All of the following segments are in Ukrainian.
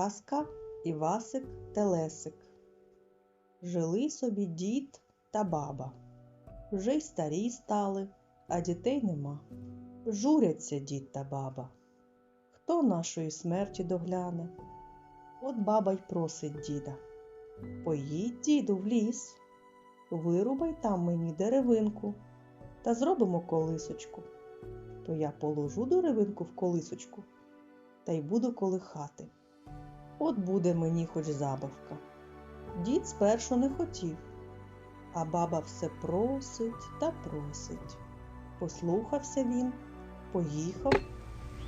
Казка Івасик Телесик. Жили собі дід та баба. Вже й старі стали, а дітей нема. Журяться дід та баба. Хто нашої смерті догляне? От баба й просить діда. Поїдь, діду, в ліс, вирубай там мені деревинку та зробимо колисочку. То я положу деревинку в колисочку та й буду колихати. От буде мені хоч забавка. Дід спершу не хотів, а баба все просить та просить. Послухався він, поїхав,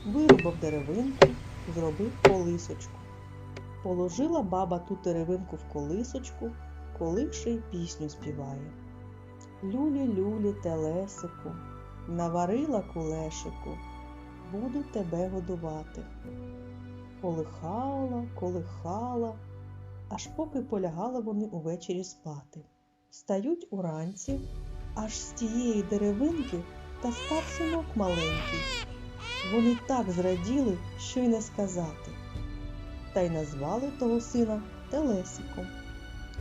вирубав деревинку, зробив колисочку. Положила баба ту деревинку в колисочку, коливши й пісню співає. Люлі, люлі, телесику, наварила кулешику, буду тебе годувати. Колихала, колихала, аж поки полягали вони увечері спати. Стають уранці, аж з тієї деревинки та став синок маленький. Вони так зраділи, що й не сказати. Та й назвали того сина Телесиком.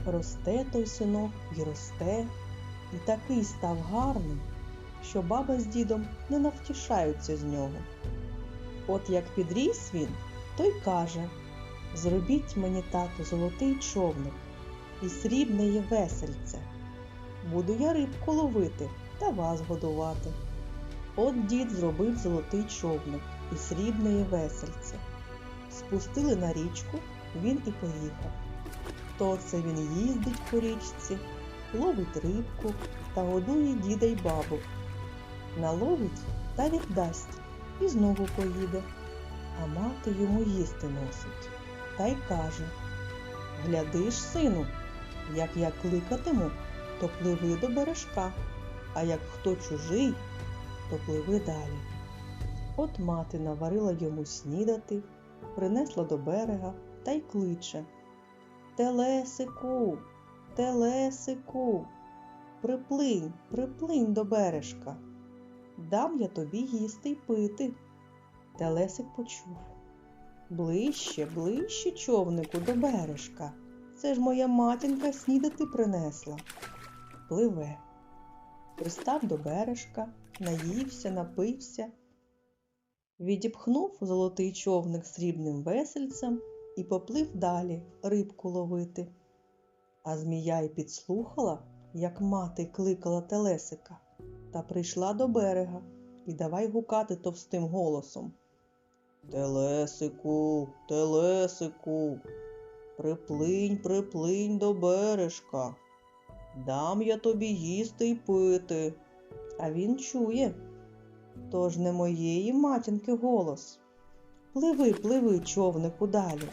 Росте той синок і росте, і такий став гарним, що баба з дідом не навтішаються з нього. От як підріс він, той каже Зробіть мені, тату, золотий човник і срібне є весельце. Буду я рибку ловити та вас годувати. От дід зробив золотий човник і срібне є весельце. Спустили на річку, він і поїхав. То це він їздить по річці, ловить рибку та годує діда й бабу. Наловить та віддасть і знову поїде, а мати йому їсти носить. Та й каже Глядиш, сину, як я кликатиму, то пливи до бережка, а як хто чужий, то пливи далі. От мати наварила йому снідати, принесла до берега та й кличе Телесику, телесику, приплинь, приплинь до бережка. Дам я тобі їсти й пити. Телесик почув. Ближче, ближче, човнику, до бережка. Це ж моя матінка снідати принесла. Пливе. Пристав до бережка, наївся, напився, відіпхнув золотий човник срібним весельцем і поплив далі рибку ловити. А змія й підслухала, як мати кликала телесика, та прийшла до берега і давай гукати товстим голосом. Телесику, телесику, приплинь, приплинь до бережка. Дам я тобі їсти й пити. А він чує. Тож не моєї матінки голос. Пливи, пливи, човнику далі.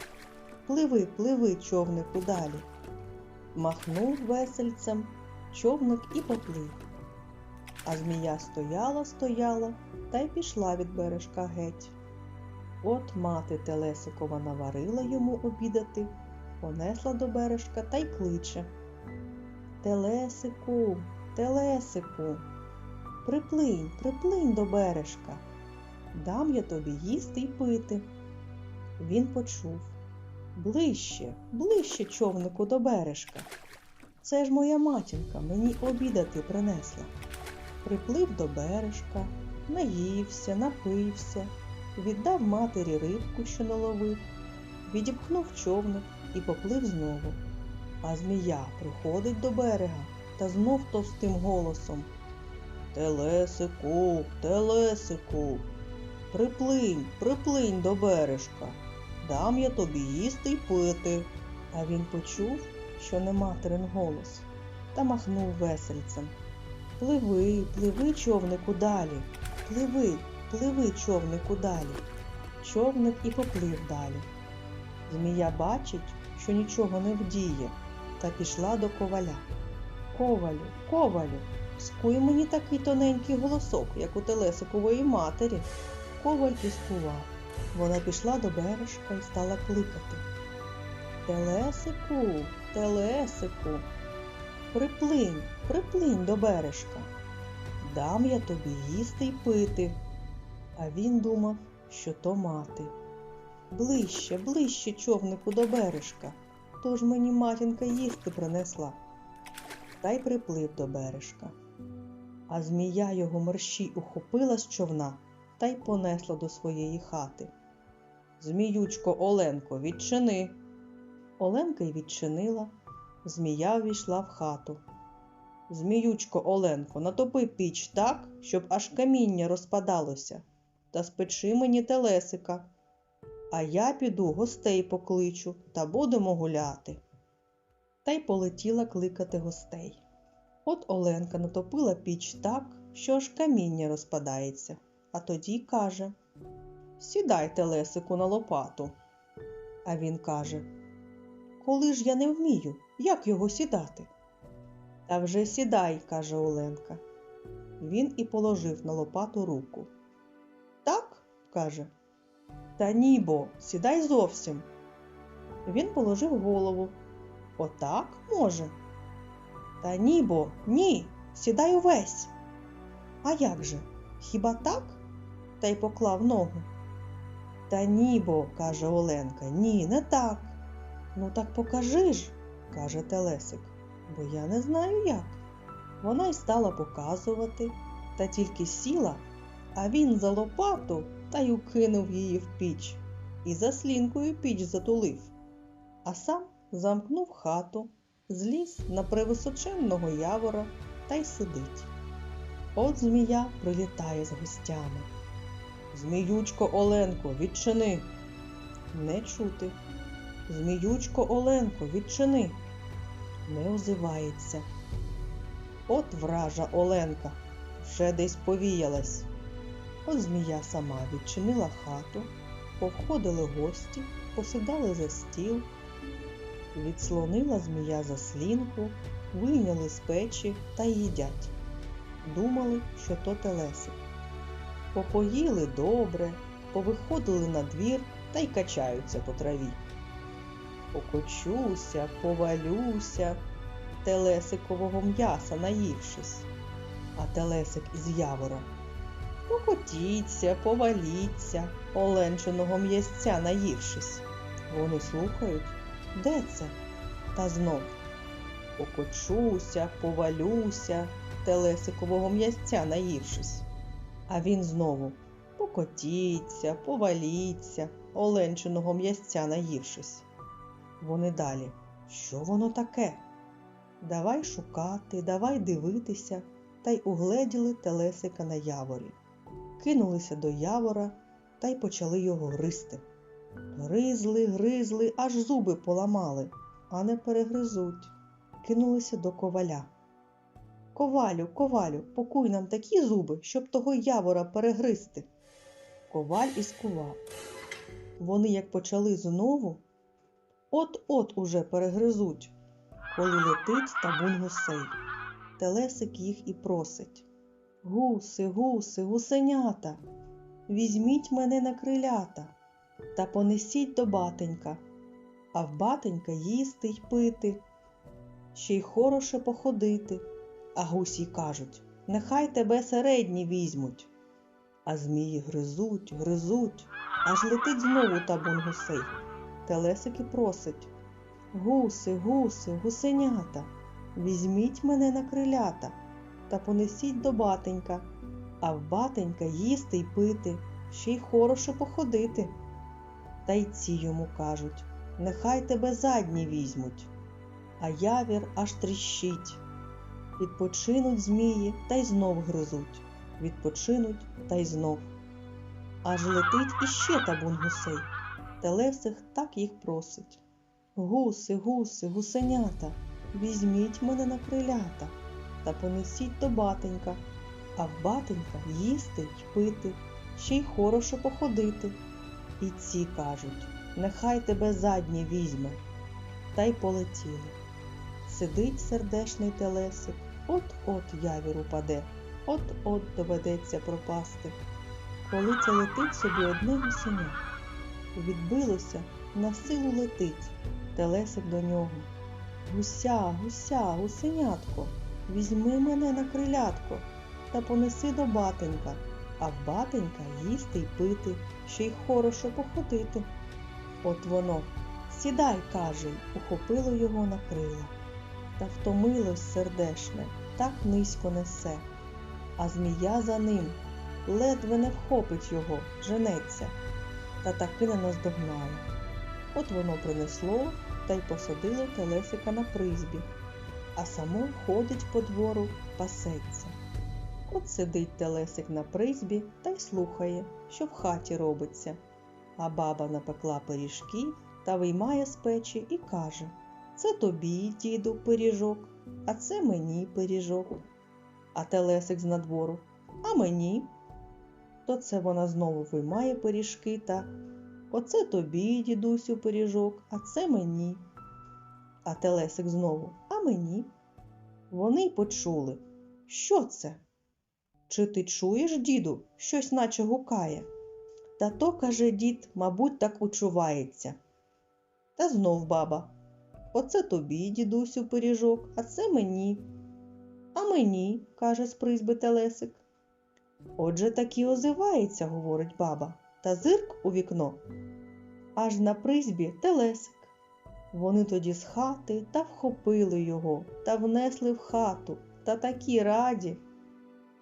Пливи, пливи, човнику далі. Махнув весельцем човник і поплив. А змія стояла, стояла та й пішла від бережка геть. От мати Телесикова наварила йому обідати, понесла до бережка та й кличе. Телесику, Телесику, приплинь, приплинь до бережка. Дам я тобі їсти й пити. Він почув ближче, ближче човнику до бережка. Це ж моя матінка мені обідати принесла. Приплив до бережка, наївся, напився віддав матері рибку, що наловив, відіпхнув човник і поплив знову. А змія приходить до берега та знов товстим голосом Телесику, телесику, приплинь, приплинь до бережка, дам я тобі їсти й пити. А він почув, що не материн голос, та махнув весельцем. Пливи, пливи, човнику далі, пливи, Пливи, човнику далі. Човник і поплив далі. Змія бачить, що нічого не вдіє, та пішла до коваля. Ковалю, ковалю, скуй мені такий тоненький голосок, як у Телесикової матері. Коваль і скував. Вона пішла до бережка і стала кликати. Телесику, Телесику, приплинь, приплинь до бережка. Дам я тобі їсти й пити. А він думав, що то мати. ближче, ближче човнику до бережка. Тож мені матінка їсти принесла. Та й приплив до бережка. А змія його мерщій ухопила з човна та й понесла до своєї хати. Зміючко Оленко, відчини. Оленка й відчинила. Змія увійшла в хату. Зміючко Оленко, натопи піч так, щоб аж каміння розпадалося, та спечи мені телесика. А я піду гостей покличу та будемо гуляти. Та й полетіла кликати гостей. От Оленка натопила піч так, що аж каміння розпадається, а тоді каже Сідай, телесику, на лопату. А він каже Коли ж я не вмію, як його сідати? Та вже сідай, каже Оленка. Він і положив на лопату руку. Каже. Та ні, бо, сідай зовсім. Він положив голову. Отак може. Та ні, бо, ні, сідай увесь. А як же? Хіба так? Та й поклав ногу. Та ні, бо, каже Оленка, ні, не так. Ну так покажи ж, каже Телесик, бо я не знаю як. Вона й стала показувати, та тільки сіла, а він за лопату та й укинув її в піч і заслінкою піч затулив, а сам замкнув хату, зліз на превисоченного явора та й сидить. От змія прилітає з гостями. Зміючко Оленко, відчини. Не чути. Зміючко Оленко, відчини. Не озивається. От вража Оленка вже десь повіялась. От змія сама відчинила хату, повходили гості, посідали за стіл, відслонила змія заслінку, вийняли з печі та їдять. Думали, що то телесик. Попоїли добре, повиходили на двір та й качаються по траві. Покочуся, повалюся, телесикового м'яса наївшись, а телесик із явора. Покотіться, поваліться, оленчиного м'ясця наївшись. Вони слухають, де це? Та знов покочуся, повалюся, телесикового м'ясця наївшись. А він знову покотіться, поваліться, оленчиного м'ясця наївшись. Вони далі. Що воно таке? Давай шукати, давай дивитися, та й угледіли телесика на яворі. Кинулися до явора та й почали його гризти. Гризли, гризли, аж зуби поламали, а не перегризуть. Кинулися до коваля. Ковалю, ковалю, покуй нам такі зуби, щоб того явора перегризти. Коваль і скував. Вони як почали знову, от-от уже перегризуть, коли летить табун гусей. Телесик їх і просить. Гуси, гуси, гусенята, візьміть мене на крилята та понесіть до батенька, а в батенька їсти й пити, ще й хороше походити. А гусі кажуть нехай тебе середні візьмуть. А змії гризуть, гризуть, аж летить знову табун гусей. Телесик і просить Гуси, гуси, гусенята, візьміть мене на крилята та понесіть до батенька, а в батенька їсти й пити, ще й хороше походити. Та й ці йому кажуть нехай тебе задні візьмуть, а явір аж тріщить. Відпочинуть змії та й знов гризуть, відпочинуть та й знов. Аж летить іще табун гусей. Телесих так їх просить. Гуси, гуси, гусенята, візьміть мене на крилята та понесіть до батенька, а в батенька їсти й пити, ще й хороше походити. І ці кажуть нехай тебе задні візьме. Та й полетіли. Сидить сердешний телесик, от-от явір упаде, от-от доведеться пропасти. Коли це летить собі одне гусеня. Відбилося, на силу летить, телесик до нього. Гуся, гуся, гусенятко, візьми мене на крилятко та понеси до батенька, а в батенька їсти й пити, ще й хороше походити. От воно, сідай, каже, ухопило його на крила. Та втомилось сердешне, так низько несе, а змія за ним ледве не вхопить його, женеться, та таки не наздогнала. От воно принесло та й посадило телесика на призбі, а само ходить по двору, пасеться. От сидить телесик на призбі та й слухає, що в хаті робиться. А баба напекла пиріжки та виймає з печі і каже: Це тобі, діду, пиріжок, а це мені пиріжок. А телесик з надвору, а мені. То це вона знову виймає пиріжки та Оце тобі, дідусю, пиріжок, а це мені. А телесик знову, мені. Вони й почули. Що це? Чи ти чуєш, діду, щось наче гукає? Та то, каже дід, мабуть, так учувається. Та знов баба. Оце тобі, дідусю, пиріжок, а це мені. А мені, каже з призьби телесик. Отже таки озивається, говорить баба, та зирк у вікно. Аж на призбі телесик. Вони тоді з хати та вхопили його та внесли в хату та такі раді.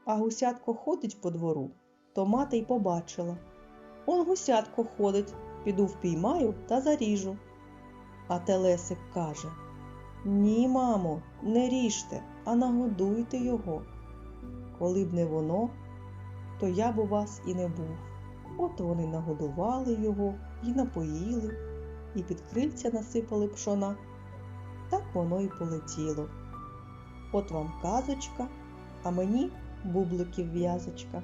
А гусятко ходить по двору, то мати й побачила. Он гусятко ходить, піду впіймаю та заріжу. А телесик каже: Ні, мамо, не ріжте, а нагодуйте його. Коли б не воно, то я б у вас і не був. От вони нагодували його і напоїли, і під крильця насипали пшона. Так воно й полетіло. От вам казочка, а мені бубликів в'язочка.